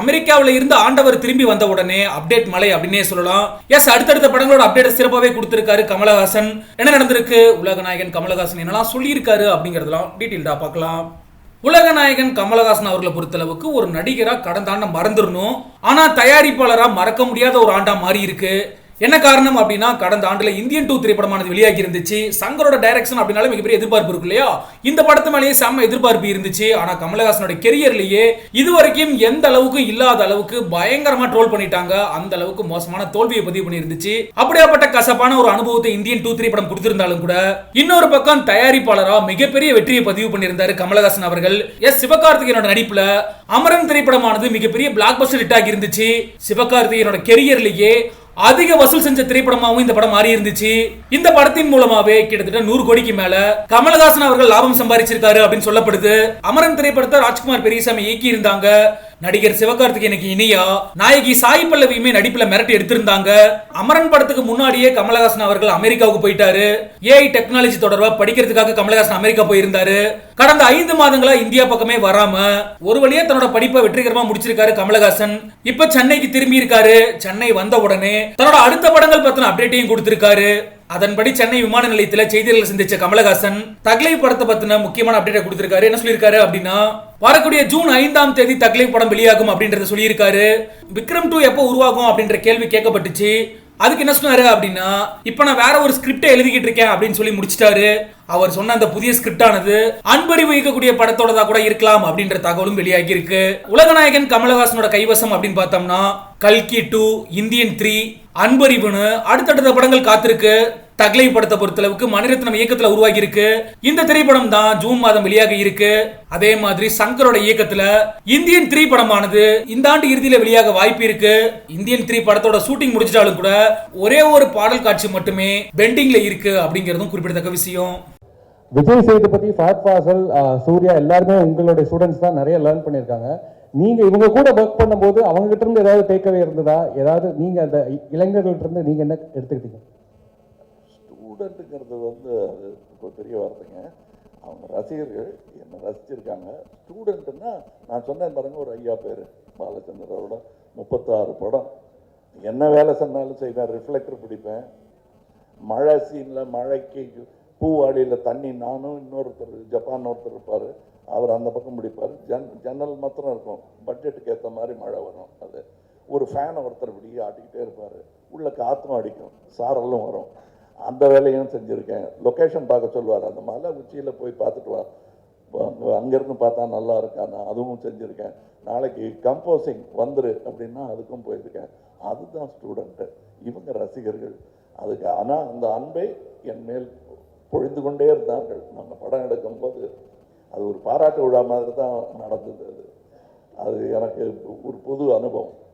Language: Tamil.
அமெரிக்காவில் இருந்து ஆண்டவர் திரும்பி வந்த உடனே அப்டேட் மலை அப்படின்னே சொல்லலாம். எஸ் அடுத்தடுத்த படங்களோட அப்டேட் சிறப்பாகவே கொடுத்திருக்காரு கமலஹாசன். என்ன நடந்திருக்கு? உலக நாயகன் கமலஹாசன் என்னெல்லாம் சொல்லியிருக்காரு அப்படிங்கறதெல்லாம் டீட்டெயில்டா பார்க்கலாம். உலகநாயகன் கமலஹாசன் அவர்களை பொறுத்தளவுக்கு ஒரு நடிகராக கடந்த ஆண்டை மறந்துடணும். ஆனால் தயாரிப்பாளராக மறக்க முடியாத ஒரு ஆண்டாக மாறி இருக்கு என்ன காரணம் அப்படின்னா கடந்த ஆண்டுல இந்தியன் டூ திரைப்படமானது வெளியாகி இருந்துச்சு சங்கரோட டைரக்ஷன் அப்படின்னாலே மிகப்பெரிய எதிர்பார்ப்பு இருக்கு இல்லையா? இந்த படத்து மேலேயே செம்ம எதிர்பார்ப்பு இருந்துச்சு. ஆனா கமலஹாசனோட கெரியர்லயே இதுவரைக்கும் எந்த அளவுக்கு இல்லாத அளவுக்கு பயங்கரமா ட்ரோல் பண்ணிட்டாங்க. அந்த அளவுக்கு மோசமான தோல்வியை பதிவு பண்ணியிருந்துச்சு. அப்படியாப்பட்ட கசப்பான ஒரு அனுபவத்தை இந்தியன் டூ திரைப்படம் கொடுத்திருந்தாலும் கூட இன்னொரு பக்கம் தயாரிப்பாளரா மிகப்பெரிய வெற்றியை பதிவு பண்ணியிருந்தாரு கமலஹாசன் அவர்கள். எஸ். சிவகார்த்திகேயனோட நடிப்புல அமரன் திரைப்படமானது மிகப்பெரிய பிளாக் பஸ்டர் ஹிட் ஆகி இருந்துச்சு. சிவகார்த்திகேயனோட கெரியர்லயே அதிக வசூல் செஞ்ச திரைப்படமாகவும் இந்த படம் மாறி இருந்துச்சு இந்த படத்தின் மூலமாவே கிட்டத்தட்ட நூறு கோடிக்கு மேல கமலஹாசன் அவர்கள் லாபம் சம்பாதிச்சிருக்காரு அப்படின்னு சொல்லப்படுது. அமரன் திரைப்படத்தை ராஜ்குமார் பெரியசாமி இயக்கி இருந்தாங்க நடிகர் சிவகார்த்திகேயனுக்கு இணையா நாயகி சாய் பல்லவியுமே நடிப்புல மிரட்டி எடுத்திருந்தாங்க. அமரன் படத்துக்கு முன்னாடியே கமலஹாசன் அவர்கள் அமெரிக்காவுக்கு போயிட்டாரு. ஏஐ டெக்னாலஜி தொடர்பா படிக்கிறதுக்காக கமலஹாசன் அமெரிக்கா போயிருந்தாரு. கடந்த ஐந்து மாதங்களா இந்தியா பக்கமே வராம ஒரு வழியா தன்னோட படிப்பை வெற்றிகரமா முடிச்சிருக்காரு கமலஹாசன். இப்ப சென்னைக்கு திரும்பி இருக்காரு. சென்னை வந்த உடனே தன்னோட அடுத்த படங்கள் பத்தின அப்டேட்டையும் கொடுத்திருக்காரு. அதன்படி சென்னை விமான நிலையத்தில் செய்தியாளர் சந்திச்ச கமலஹாசன் தக்லை படத்தை பத்தின முக்கியமான அப்டேட் கொடுத்திருக்காரு. என்ன சொல்லியிருக்காரு அப்படின்னா வரக்கூடிய ஜூன் ஐந்தாம் தேதி தக்லை படம் வெளியாகும் அப்படின்றத சொல்லியிருக்காரு. விக்ரம் டூ எப்போ உருவாகும்? அப்படின்ற கேள்வி கேட்கப்பட்டுச்சு. அதுக்கு என்ன சொன்னாரு அப்படின்னா இப்ப நான் வேற ஒரு ஸ்கிரிப்டை எழுதிக்கிட்டு இருக்கேன் அப்படின்னு சொல்லி முடிச்சிட்டாரு. அவர் சொன்ன அந்த புதிய ஸ்கிரிப்டானது அன்பறிவு இயக்கக்கூடிய படத்தோடதா கூட இருக்கலாம் அப்படின்ற தகவலும் வெளியாகி இருக்கு உலகநாயகன் கமலஹாசனோட கைவசம் அப்படின்னு பார்த்தோம்னா கல்கி டூ இந்தியன் த்ரீ அன்பறிவுன்னு அடுத்தடுத்த படங்கள் காத்திருக்கு. தகலை படத்தை பொறுத்தளவுக்கு மணிரத்னம் இயக்கத்துல உருவாகி இருக்கு இந்த திரைப்படம் தான் ஜூன் மாதம் வெளியாக இருக்கு அதே மாதிரி சங்கரோட இயக்கத்துல இந்தியன் த்ரீ படமானது இந்த ஆண்டு இறுதியில வெளியாக வாய்ப்பு இருக்கு. இந்தியன் த்ரீ படத்தோட ஷூட்டிங் முடிச்சிட்டாலும் கூட ஒரே ஒரு பாடல் காட்சி மட்டுமே பெண்டிங்ல இருக்கு அப்படிங்கறதும் குறிப்பிடத்தக்க விஷயம். விஜய் சேதுபதி ஃபஹத் ஃபாசல் சூர்யா எல்லாருமே உங்களுடைய ஸ்டூடெண்ட்ஸ் தான் நிறைய லேர்ன் பண்ணியிருக்காங்க. நீங்க இவங்க கூட ஒர்க் பண்ணும்போது அவங்க கிட்ட இருந்து ஏதாவது டேக்அவே இருந்ததா? ஏதாவது நீங்க அந்த இளைஞர்கள்ட்ட இருந்து நீங்க என்ன எடுத்துக்கிட்டீங்க? ஸ்டூடெண்ட்டுங்கிறது வந்து அது இப்போ பெரிய வார்த்தைங்க. அவங்க ரசிகர்கள் என்னை ரசிச்சிருக்காங்க. ஸ்டூடெண்ட்டுன்னா நான் சொன்னேன் பாருங்க ஒரு ஐயா பேர் பாலச்சந்திரோட முப்பத்தாறு படம். என்ன வேலை சொன்னாலும் செய்வேன் ரிஃப்ளெக்டர் பிடிப்பேன். மழை சீனில் மழைக்கு பூவாடியில் தண்ணி நானும் இன்னொருத்தர் ஜப்பான் ஒருத்தர் இருப்பார். அவர் அந்த பக்கம் பிடிப்பார் ஜன் ஜன்னல் மாத்திரம் இருக்கும். பட்ஜெட்டுக்கு ஏற்ற மாதிரி மழை வரும் அது. ஒரு ஃபேனை ஒருத்தர் இப்படி ஆட்டிக்கிட்டே இருப்பார். உள்ள காற்றும் அடிக்கும். சாரலும் வரும். அந்த வேலையும் செஞ்சுருக்கேன். லொக்கேஷன் பார்க்க சொல்லுவார். அந்த மலை உச்சியில் போய் பார்த்துட்டு வா. அங்கேருந்து பார்த்தா நல்லா இருக்கானா அதுவும் செஞ்சுருக்கேன். நாளைக்கு கம்போசிங் வந்துரு அப்படின்னா அதுக்கும் போயிருக்கேன். அதுதான் ஸ்டூடெண்ட்டு இவங்க ரசிகர்கள். அதுக்கு ஆனால் அந்த அன்பை என் மேல் பொழிந்து கொண்டே இருந்தார்கள். நாங்கள் படம் எடுக்கும்போது அது ஒரு பாராட்டு விழா மாதிரி தான் நடந்தது அது. அது எனக்கு ஒரு புது அனுபவம்.